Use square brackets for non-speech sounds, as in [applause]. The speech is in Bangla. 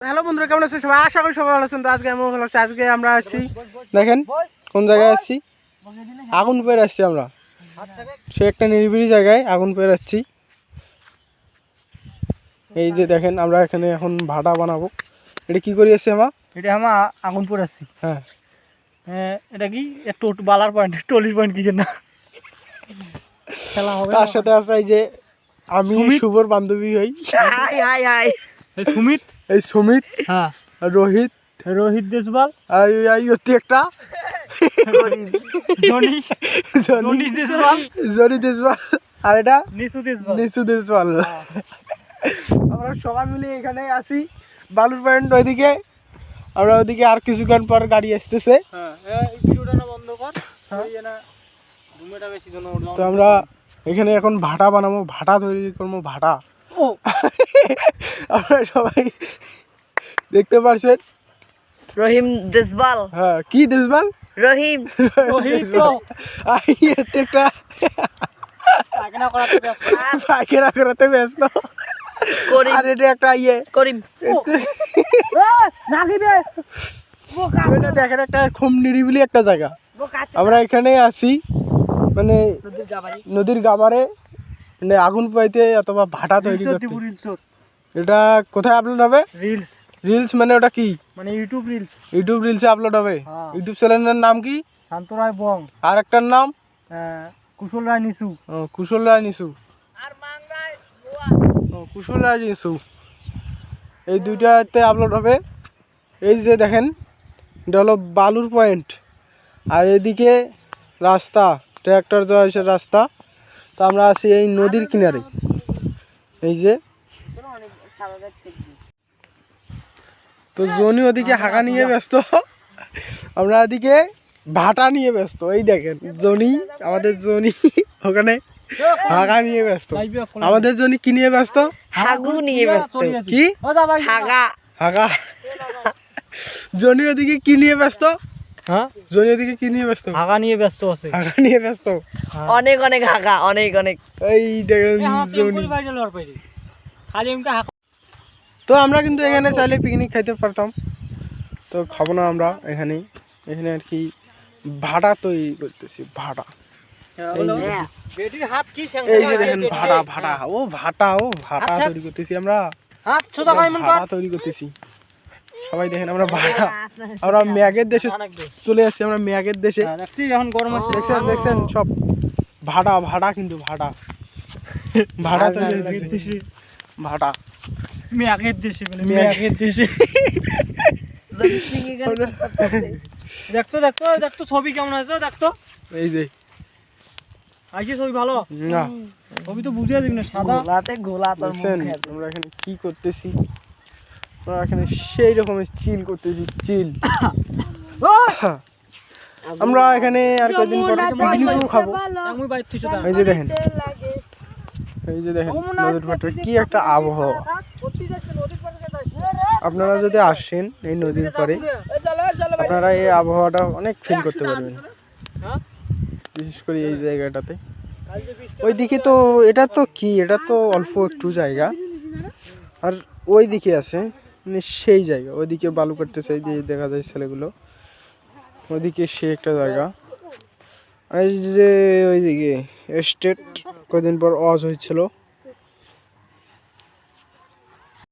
হ্যালো বন্ধুরা কেমন আছেন সবাই? আশা করি সবাই ভালো আছেন। তো আজকে এমন ভালো আছে। আজকে আমরা আসছি দেখেন কোন জায়গায় আসছি আগুন পেয়ে আসছি আমরা। সে একটা নিরিবিলি জায়গায় আগুন পেয়ে আসছি। এই যে দেখেন আমরা এখানে এখন ভাড়া বানাবো। এটা কি করি আসছি আমা এটা আমার আগুন পরে আসছি। হ্যাঁ। এটা কি? টোট বালার পয়েন্ট টলির পয়েন্ট কিসের না। খেলা হবে তার সাথে আছে যে আমি শুভর বান্ধবী হই। Hi hi hi. সুমিত। এই সুমিত। হ্যাঁ। আর রোহিত। রোহিত দেশবাল আর এই এই হচ্ছে একটা। জনি। জনি। দেশপাল। আর এটা নিশু দেশবাল দেশপাল। আমরা সবাই মিলে এখানে আসি বালুর পয়েন্ট ওইদিকে। আমরা ওইদিকে আর কিছুক্ষণ পর গাড়ি আসতেছে। হ্যাঁ এই ভিডিওটা না বন্ধ কর। ওই না ঘুমেটা বেশি জন্য তো আমরা এখানে এখন ভাটা বানাবো ভাটা তৈরি করব ভাটা। [laughs] আমরা সবাই দেখতে পারছেন? রহিম দেশবাল। হ্যাঁ কি দেশপাল রহিম। একটা পায়খানা করাতে ব্যস্ত। [laughs] আর এটা একটা ইয়ে। করিম। এটা দেখেন একটা খুব নিরিবিলি একটা জায়গা। আমরা এখানে আসি মানে নদীর গাবারে মানে আগুন পাইতে অথবা ভাটা তৈরি করতে। রিলস এটা কোথায় আপলোড হবে? রিলস রিলস মানে ওটা কি? মানে ইউটিউব রিলস ইউটিউব রিলসে আপলোড হবে। হ্যাঁ। ইউটিউব চ্যানেলের নাম কি? শান্ত রায় বং। আর একটার নাম কুশল রায় নিসু কুশল রায় নিশু। ও, কুশল রায় নিসু এই দুইটাতে আপলোড হবে। এই যে দেখেন এটা হলো বালুর পয়েন্ট আর এদিকে রাস্তা ট্র্যাক্টর যাওয়া রাস্তা। তো আমরা আছি এই নদীর কিনারে। এই যে। তো জনি ওদিকে হাঁকা নিয়ে ব্যস্ত। আমরা ওদিকে ভাটা নিয়ে ব্যস্ত। এই দেখেন জনি আমাদের জনি ওখানে হাঁকা নিয়ে ব্যস্ত। আমাদের জনি কি নিয়ে ব্যস্ত? হাগু নিয়ে ব্যস্ত। কি? হাগা। হাগা। জনি ওদিকে কি নিয়ে ব্যস্ত? হ্যাঁ? জনি ওদিকে কি নিয়ে ব্যস্ত? হাগা নিয়ে ব্যস্ত আছে। নিয়ে ব্যস্ত? অনেক অনেক হাগা অনেক অনেক। এই দেখেন জনি। খালি এমটা হাগা। তো আমরা কিন্তু এখানে চাইলে পিকনিক খাইতে পারতাম। তো খাব না আমরা এখানে এখানে আর কি ভাড়া তৈরি করতেছি ভাড়া। বেটির হাত কি এই যে দেখেন ভাড়া ভাড়া। ও ভাটা ও ভাটা আচ্ছা। তৈরি করতেছি আমরা। ভাড়া তৈরি করতেছি। সবাই দেখেন আমরা ভাড়া। আমরা ম্যাগের দেশে চলে আসছি আমরা ম্যাগের দেশে। এখন গরম আছে। দেখছেন দেখছেন সব ভাড়া ভাড়া কিন্তু ভাড়া। ভাড়া হইতেছে। ভাড়া। মেঘের দেশে মেঘের দেশে। দেখতো দেখতো। দেখতো ছবি কেমন আছে দেখতো। এই যে। আইছে ছবি ভালো? না। ছবি তো বুঝে যাবি না সাদা। গোলাতে গোলা তোর আছে। আমরা এখানে কি করতেছি? আমরা এখানে সেই রকমের চিল করতেছি চিল [coughs] আমরা এখানে আর কয়েকদিন পর পিকনিকও খাব। এই যে দেখেন। এই যে দেখেন নদীর পাড়ে কি একটা আবহাওয়া। আপনারা যদি আসেন এই নদীর পাড়ে আপনারা এই আবহাওয়াটা অনেক ফিল করতে পারবেন। হ্যাঁ? বিশেষ করে এই জায়গাটাতে। ওইদিকে তো এটা তো কি? এটা তো অল্প একটু জায়গা। আর ওই দিকে আছে মানে সেই জায়গা। ওইদিকে বালু কাটতেছে, এই দিয়ে দেখা যায় ছেলেগুলো। ওইদিকে সে একটা জায়গা। আর যে ওইদিকে স্টেট কদিন পর অজ হয়েছিল।